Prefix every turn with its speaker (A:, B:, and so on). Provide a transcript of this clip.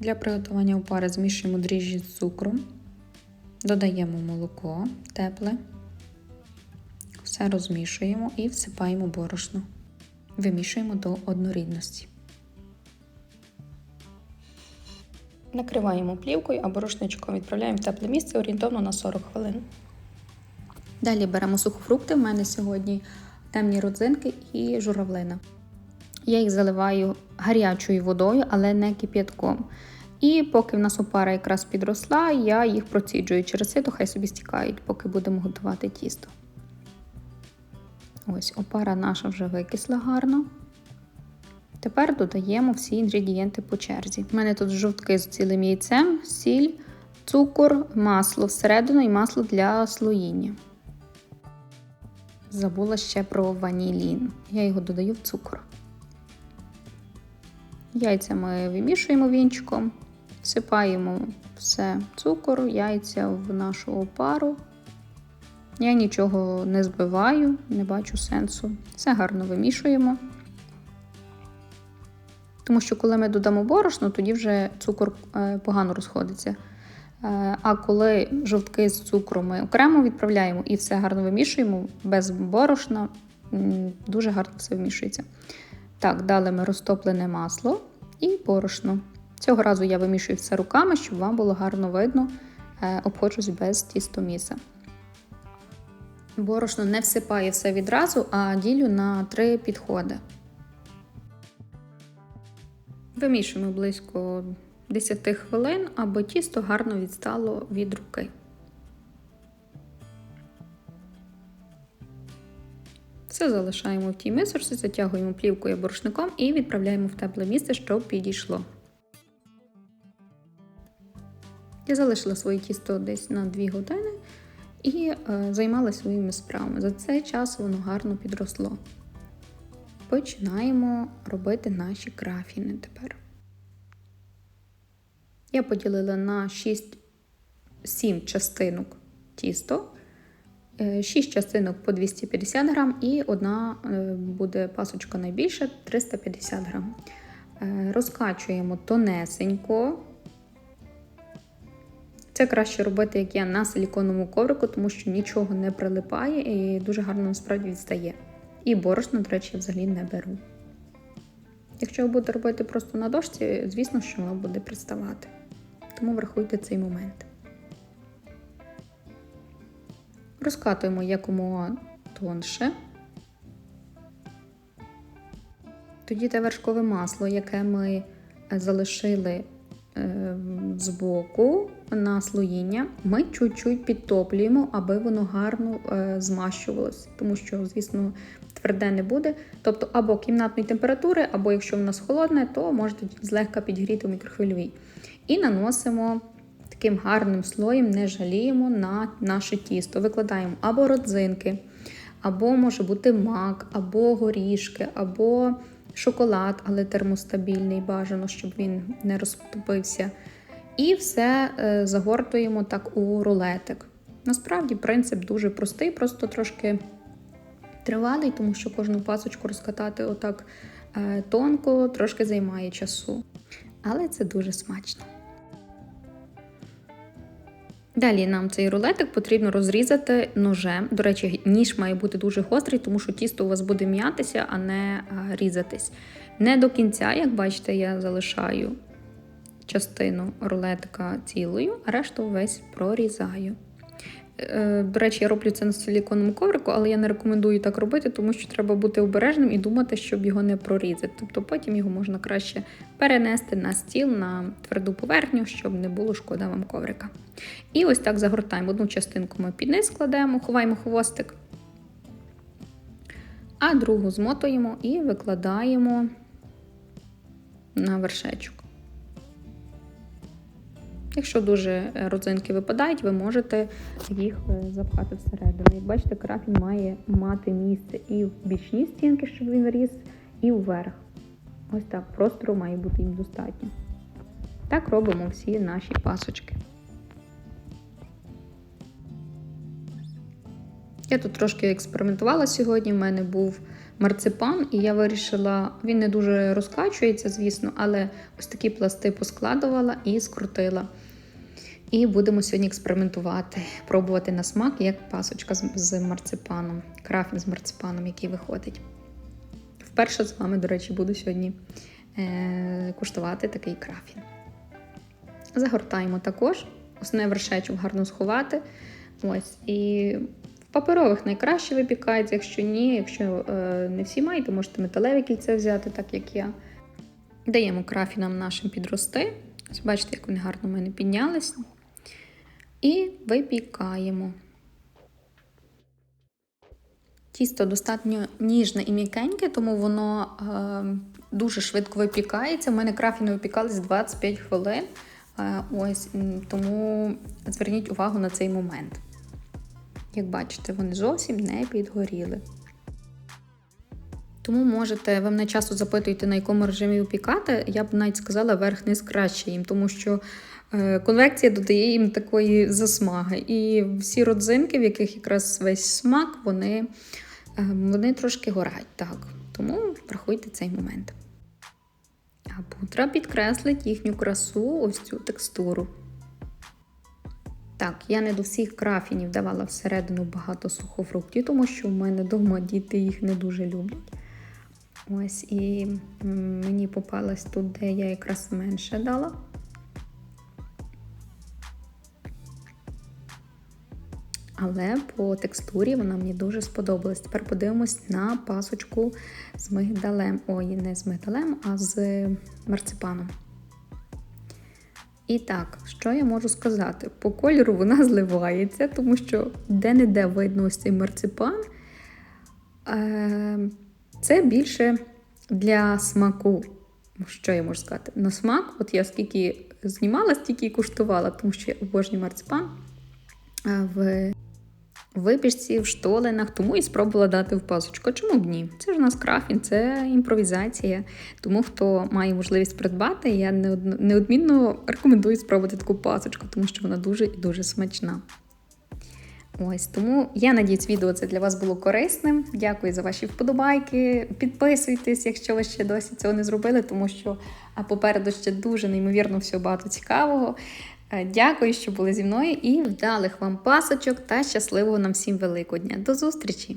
A: Для приготування опари змішуємо дріжджі з цукром, додаємо молоко тепле, все розмішуємо і всипаємо борошно. Вимішуємо до однорідності. Накриваємо плівкою або рушничком, відправляємо в тепле місце орієнтовно на 40 хвилин. Далі беремо сухофрукти. В мене сьогодні темні родзинки і журавлина. Я їх заливаю гарячою водою, але не кип'ятком. І поки в нас опара якраз підросла, я їх проціджую через сито, хай собі стікають, поки будемо готувати тісто. Ось, опара наша вже викисла гарно. Тепер додаємо всі інгредієнти по черзі. У мене тут жовтки з цілим яйцем, сіль, цукор, масло всередину і масло для слоїння. Забула ще про ванілін. Я його додаю в цукор. Яйця ми вимішуємо вінчиком, всипаємо все цукор, яйця в нашу опару. Я нічого не збиваю, не бачу сенсу. Все гарно вимішуємо. Тому що коли ми додамо борошно, тоді вже цукор е, погано розходиться. Е, А коли жовтки з цукром ми окремо відправляємо і все гарно вимішуємо без борошна, дуже гарно все вмішується. Так, дали ми розтоплене масло і борошно. Цього разу я вимішую все руками, щоб вам було гарно видно, Е, обходжусь без тістоміса. Борошно не всипаю все відразу, а ділю на три підходи. Вимішуємо близько 10 хвилин, аби тісто гарно відстало від руки. Все залишаємо в тій мисочці, затягуємо плівкою або рушником і відправляємо в тепле місце, щоб підійшло. Я залишила своє тісто десь на 2 години і е, займалася своїми справами. За цей час воно гарно підросло. Починаємо робити наші крафіни тепер. Я поділила на 6-7 частинок тісто, 6 частинок по 250 грам і одна е, буде пасочка найбільша 350 грам. Е, Розкачуємо тонесенько. Це краще робити, як я, на силіконовому коврику, тому що нічого не прилипає і дуже гарно насправді відстає. І борошно, до речі, взагалі не беру. Якщо ви будете робити просто на дошці, звісно, що воно буде приставати. Тому врахуйте цей момент. Розкатуємо якомога тонше. Тоді те вершкове масло, яке ми залишили е, збоку на слоїння, ми чуть-чуть підтоплюємо, аби воно гарно е, змащувалось, тому що, звісно, тверде не буде. Тобто або кімнатної температури, або якщо в нас холодне, то можете злегка підгріти в мікрохвильовій. І наносимо таким гарним слоєм, не жаліємо на наше тісто. Викладаємо або родзинки, або може бути мак, або горішки, або шоколад, але термостабільний, бажано, щоб він не розтопився. І все е, загортуємо так у рулетик. Насправді принцип дуже простий, просто трошки тривалий, тому що кожну пасочку розкатати отак е, тонко трошки займає часу. Але це дуже смачно. Далі нам цей рулетик потрібно розрізати ножем. До речі, ніж має бути дуже гострий, тому що тісто у вас буде м'ятися, а не різатись. Не до кінця, як бачите, я залишаю частину рулетика цілою, а решту весь прорізаю. Е, До речі, я роблю це на силіконовому коврику, але я не рекомендую так робити, тому що треба бути обережним і думати, щоб його не прорізати. Тобто потім його можна краще перенести на стіл, на тверду поверхню, щоб не було шкода вам коврика. І ось так загортаємо. Одну частинку ми під низ кладемо, ховаємо хвостик, а другу змотуємо і викладаємо на вершечок. Якщо дуже родзинки випадають, ви можете їх е, запхати всередину. Як бачите, крафін має мати місце і в бічні стінки, щоб він ріс, і вверх. Ось так, простору має бути їм достатньо. Так робимо всі наші пасочки. Я тут трошки експериментувала сьогодні. У мене був марципан, і я вирішила, він не дуже розкачується, звісно, але ось такі пласти поскладувала і скрутила. І будемо сьогодні експериментувати, пробувати на смак, як пасочка з, марципаном, крафін з марципаном, який виходить. Вперше з вами, до речі, буду сьогодні е- куштувати такий крафін. Загортаємо також. Основне вершечок гарно сховати. Ось. І в паперових найкраще випікається, якщо ні, якщо е, не всі маєте, можете металеві кільце взяти, так як я. Даємо крафінам нашим підрости. Ось бачите, як вони гарно в мене піднялись. І випікаємо. Тісто достатньо ніжне і м'якеньке, тому воно е, дуже швидко випікається. У мене крафіни випікались 25 хвилин. Е, ось, Тому зверніть увагу на цей момент. Як бачите, вони зовсім не підгоріли. Тому можете, ви мене часто запитуєте, на якому режимі випікати. Я б навіть сказала, верх-низ краще їм, тому що конвекція додає їм такої засмаги. І всі родзинки, в яких якраз весь смак, вони, е, вони трошки горять. Так. Тому врахуйте цей момент. А пудра підкреслить їхню красу, ось цю текстуру. Так, я не до всіх крафінів давала всередину багато сухофруктів, тому що в мене вдома діти їх не дуже люблять. Ось, і мені попалась тут, де я якраз менше дала. Але по текстурі вона мені дуже сподобалась. Тепер подивимось на пасочку з мигдалем. Ой, не з мигдалем, а з марципаном. І так, що я можу сказати? По кольору вона зливається, тому що де-не-де видно ось цей марципан. Це більше для смаку. Що я можу сказати? На смак, от я скільки знімала, стільки і куштувала, тому що я обожнюю марципан в випічці, в штолинах, тому і спробувала дати в пасочку. Чому б ні? Це ж у нас крафін, це імпровізація. Тому хто має можливість придбати, я неодмінно рекомендую спробувати таку пасочку, тому що вона дуже і дуже смачна. Ось тому я надіюсь, відео це для вас було корисним. Дякую за ваші вподобайки. Підписуйтесь, якщо ви ще досі цього не зробили, тому що попереду ще дуже неймовірно всього багато цікавого. Дякую, що були зі мною, і вдалих вам пасочок та щасливого нам всім Великодня. До зустрічі!